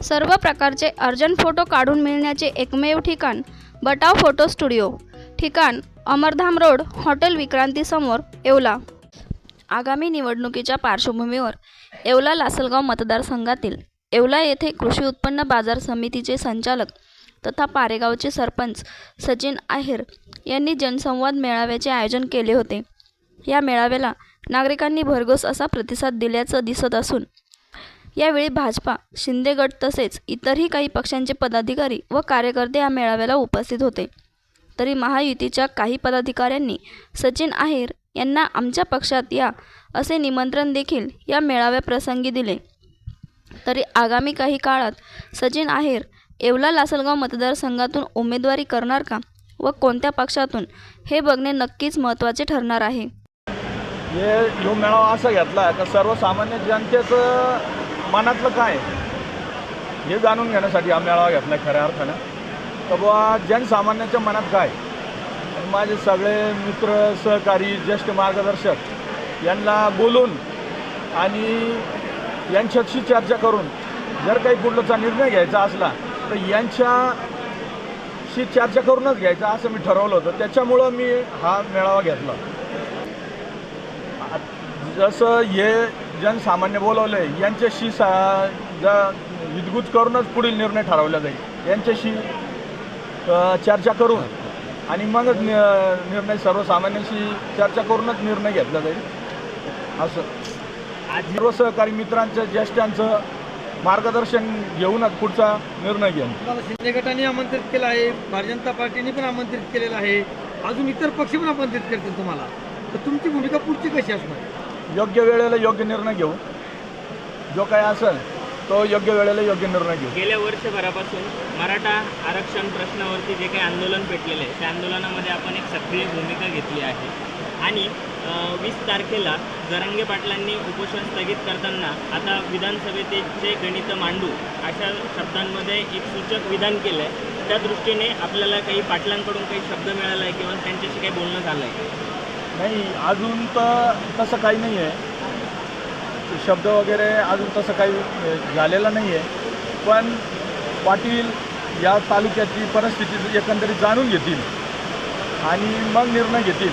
सर्व प्रकारचे urgent photo काढून मिळण्याचे एकमेव ठिकाण बटाव फोटो स्टुडिओ. ठिकाण अमरधाम रोड हॉटेल विक्रांतीसमोर येवला. आगामी निवडणुकीच्या पार्श्वभूमीवर येवला लासलगाव मतदारसंघातील येवला येथे कृषी उत्पन्न बाजार समितीचे संचालक तथा पारेगावचे सरपंच सचिन आहेर यांनी जनसंवाद मेळाव्याचे आयोजन केले होते. या मेळाव्याला नागरिकांनी भरघोस असा प्रतिसाद दिल्याचं दिसत असून यावेळी भाजपा शिंदे गट तसेच इतरही काही पक्षांचे पदाधिकारी व कार्यकर्ते या मेळाव्याला उपस्थित होते. तरी महायुतीच्या काही पदाधिकाऱ्यांनी सचिन आहेर यांना आमच्या पक्षात या असे निमंत्रण देखील या मेळाव्याप्रसंगी दिले. तरी आगामी काही काळात सचिन आहेर येवला लासलगाव मतदारसंघातून उमेदवारी करणार का व कोणत्या पक्षातून हे बघणे नक्कीच महत्त्वाचे ठरणार आहे. हे मेळावा असा घेतला का सर्वसामान्य जनतेचं मनातलं काय हे जाणून घेण्यासाठी हा मेळावा घेतला खऱ्या अर्थानं. तर बुवा जनसामान्याच्या मनात काय? माझे सगळे मित्र सहकारी ज्येष्ठ मार्गदर्शक यांना बोलून आणि यांच्याशी चर्चा करून जर काही कुठलाचा निर्णय घ्यायचा असला तर यांच्याशी चर्चा करूनच घ्यायचा असं मी ठरवलं होतं. त्याच्यामुळं मी हा मेळावा घेतला. जसं हे जनसामान्य बोलवलं आहे यांच्याशी सा ज विदगुज करूनच पुढील निर्णय ठरवला जाईल. यांच्याशी चर्चा करून आणि मगच नि निर्णय सर्वसामान्यांशी चर्चा करूनच निर्णय घेतला जाईल. असं. सर्व सहकारी मित्रांचं ज्येष्ठांचं मार्गदर्शन घेऊनच पुढचा निर्णय तुम्हाला शिंदे गटाने आमंत्रित केलं आहे भारतीय जनता पार्टीने पण आमंत्रित केलेलं आहे अजून इतर पक्ष पण आमंत्रित करतील तुम्हाला. तर तुमची भूमिका पुढची कशी असणार? योग्य वेळेला योग्य निर्णय घेऊ. जो काय असेल तो योग्य वेळेला योग्य निर्णय घेऊ. गेल्या वर्षभरापासून मराठा आरक्षण प्रश्नावरती जे काही आंदोलन पेटलेलं आहे त्या आंदोलनामध्ये आपण एक सक्रिय भूमिका घेतली आहे. आणि वीस तारखेला जरांगे पाटलांनी उपोषण स्थगित करताना आता विधानसभेचे गणित मांडू अशा शब्दांमध्ये एक सूचक विधान केलं आहे त्या दृष्टीने आपल्याला काही पाटलांकडून काही शब्द मिळाला आहे किंवा त्यांच्याशी काही बोलणं झालं आहे नाही अजून तर तसं काही नाही आहे. शब्द वगैरे अजून तसं काही झालेलं नाही आहे. पण पाटील या तालुक्याची परिस्थिती एकंदरीत जाणून घेतील आणि मग निर्णय घेतील.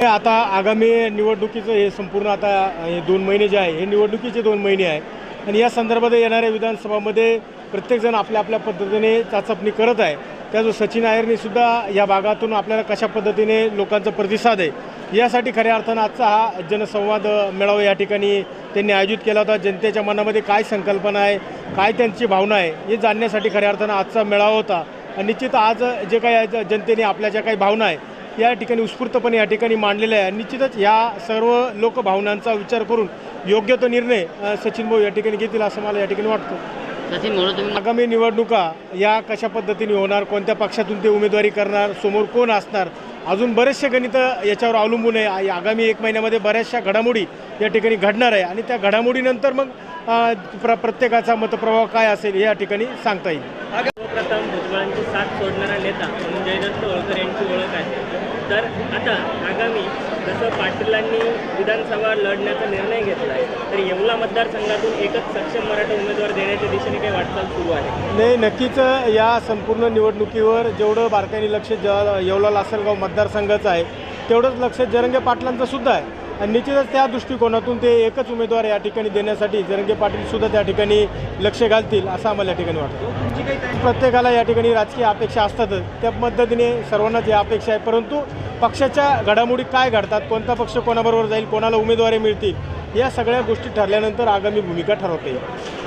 हे आता आगामी निवडणुकीचं हे संपूर्ण आता हे दोन महिने जे आहे हे निवडणुकीचे दोन महिने आहे. आणि या संदर्भात येणाऱ्या विधानसभामध्ये प्रत्येकजण आपल्या आपल्या पद्धतीने चाचपणी करत आहे. त्या जो सचिन आयरनेसुद्धा या भागातून आपल्याला कशा पद्धतीने लोकांचा प्रतिसाद आहे यासाठी खऱ्या अर्थानं आजचा हा जनसंवाद मेळावा या ठिकाणी त्यांनी आयोजित केला होता. जनतेच्या मनामध्ये काय संकल्पना आहे काय त्यांची भावना आहे हे जाणण्यासाठी खऱ्या अर्थानं आजचा मेळावा होता. आणि निश्चित आज जे काही जनतेने आपल्या ज्या काही भावना आहे या ठिकाणी उत्स्फूर्तपणे या ठिकाणी मांडलेल्या आहे. निश्चितच या सर्व लोकभावनांचा विचार करून योग्य तो निर्णय सचिन भाऊ या ठिकाणी घेतील असं मला या ठिकाणी वाटतं. तुम्ही आगामी निवडणुका या कशा पद्धतीने होणार कोणत्या पक्षातून ते उमेदवारी करणार समोर कोण असणार अजून बरेचसे गणित याच्यावर अवलंबून आहे. आ- आगामी एक महिन्यामध्ये बऱ्याचशा घडामोडी या ठिकाणी घडणार आहे आणि त्या घडामोडीनंतर मग प्र प्रत्येकाचा मतप्रभाव काय असेल हे या ठिकाणी सांगता येईल. सर्वप्रथम भुजबळांची साथ सोडणारा नेता म्हणून जयदत्त होळकर यांची ओळख आहे. तर आता आगामी जसं पाटीलांनी विधानसभा लढण्याचा निर्णय घेतला आहे तर येवला मतदारसंघातून एकच सक्षम मराठा उमेदवार देण्याच्या दिशेने काही वाटचाल सुरू आहे? नाही नक्कीच या संपूर्ण निवडणुकीवर जेवढं बारकाईने लक्ष ज येवला लासलगाव मतदारसंघाचं आहे तेवढंच लक्ष जरंगे पाटलांचं सुद्धा आहे. आणि निश्चितच त्या दृष्टिकोनातून ते एकच उमेदवार या ठिकाणी देण्यासाठी जरंगे पाटील सुद्धा त्या ठिकाणी लक्ष घालतील असं आम्हाला या ठिकाणी वाटतं. प्रत्येकाला या ठिकाणी राजकीय अपेक्षा असतातच. त्या पद्धतीने सर्वांनाच या अपेक्षा आहे परंतु पक्षाच्या घडामोडी काय घडतात कोणता पक्ष कोणाबरोबर जाईल कोणाला उमेदवारी मिळतील या सगळ्या गोष्टी ठरल्यानंतर आगामी भूमिका ठरवता. येईल